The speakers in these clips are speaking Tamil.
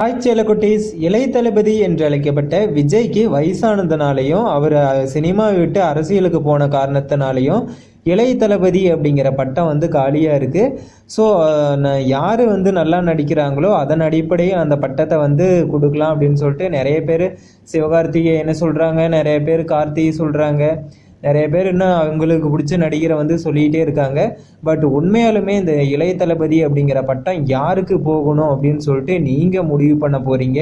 காய்ச்சல குட்டீஸ் இளைய தளபதி என்று அழைக்கப்பட்ட விஜய்க்கு வயசானதுனாலையும் அவர் சினிமாவை விட்டு அரசியலுக்கு போன காரணத்தினாலையும் இளைய தளபதி அப்படிங்கிற பட்டம் வந்து காலியாக இருக்குது ஸோ யார் வந்து நல்லா நடிக்கிறாங்களோ அதன் அடிப்படையில் அந்த பட்டத்தை வந்து கொடுக்கலாம் அப்படின்னு சொல்லிட்டு நிறைய பேர் சிவகார்த்திகை என்ன சொல்கிறாங்க நிறைய பேர் கார்த்திகை சொல்கிறாங்க நிறைய பேர் இன்னும் அவங்களுக்கு பிடிச்ச நடிகரை வந்து சொல்லிகிட்டே இருக்காங்க. பட் உண்மையாலுமே இந்த இளைய தளபதி அப்படிங்கிற பட்டம் யாருக்கு போகணும் அப்படின்னு சொல்லிட்டு நீங்கள் முடிவு பண்ண போகிறீங்க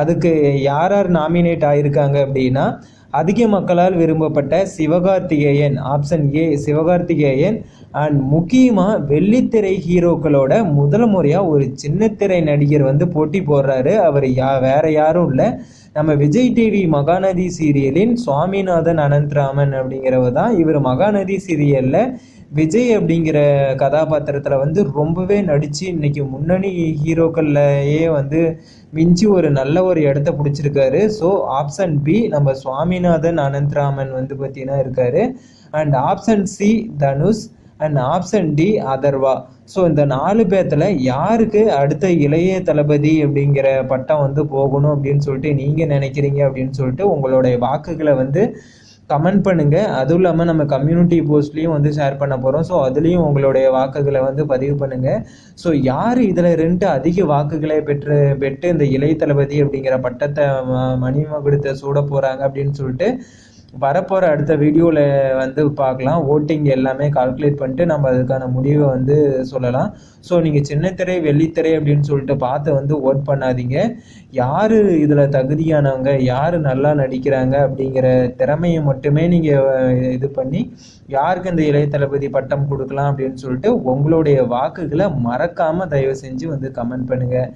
அதுக்கு யார் யார் நாமினேட் ஆகியிருக்காங்க அப்படின்னா அதிக மக்களால் விரும்பப்பட்ட Sivakarthikeyan option A Sivakarthikeyan. And முக்கியமாக வெள்ளித்திரை ஹீரோக்களோட முதல் முறையாக ஒரு சின்னத்திரை நடிகர் வந்து போட்டி போடுறாரு. அவர் யா வேற யாரும் இல்லை. நம்ம விஜய் டிவி மகாநதி சீரியலின் சுவாமிநாதன் அனந்தராமன் அப்படிங்கிறவர் தான் இவர் மகாநதி சீரியலில் விஜய் அப்படிங்கிற கதாபாத்திரத்தில் வந்து ரொம்பவே நடித்து இன்றைக்கி முன்னணி ஹீரோக்கள்லையே வந்து மிஞ்சி ஒரு நல்ல ஒரு இடத்த பிடிச்சிருக்காரு. ஸோ ஆப்ஷன் பி நம்ம சுவாமிநாதன் அனந்த்ராமன் வந்து பார்த்தீங்கன்னா இருக்கார். And option C Dhanush. And option D Atharva. So இந்த நாலு பேர்த்தில் யாருக்கு அடுத்த இளைய தளபதி அப்படிங்கிற பட்டம் வந்து போகணும் அப்படின்னு சொல்லிட்டு நீங்கள் நினைக்கிறீங்க அப்படின்னு சொல்லிட்டு உங்களுடைய வாக்குகளை வந்து கமெண்ட் பண்ணுங்கள் அதுவும் இல்லாமல் நம்ம கம்யூனிட்டி போஸ்ட்லேயும் வந்து ஷேர் பண்ண போகிறோம் ஸோ அதுலேயும் உங்களுடைய வாக்குகளை வந்து பதிவு பண்ணுங்கள் ஸோ யார் இதில் ரெண்டு அதிக வாக்குகளை பெற்று பெற்று இந்த இளைய தளபதி அப்படிங்கிற பட்டத்தை மணிமகுடத்தை சூட போகிறாங்க அப்படின்னு சொல்லிட்டு வரப்போகிற அடுத்த வீடியோவில் வந்து பார்க்கலாம். ஓட்டிங் எல்லாமே கால்குலேட் பண்ணிட்டு நம்ம அதுக்கான முடிவை வந்து சொல்லலாம். ஸோ நீங்கள் சின்னத்திரை வெள்ளித்திரை அப்படின்னு சொல்லிட்டு பார்த்து வந்து ஓட் பண்ணாதீங்க. யார் இதில் தகுதியானவங்க யார் நல்லா நடிக்கிறாங்க அப்படிங்கிற திறமையை மட்டுமே நீங்கள் இது பண்ணி யாருக்கு இந்த இளைய தளபதி பட்டம் கொடுக்கலாம் அப்படின்னு சொல்லிட்டு உங்களுடைய வாக்குகளை மறக்காமல் தயவு செஞ்சு வந்து கமெண்ட் பண்ணுங்கள்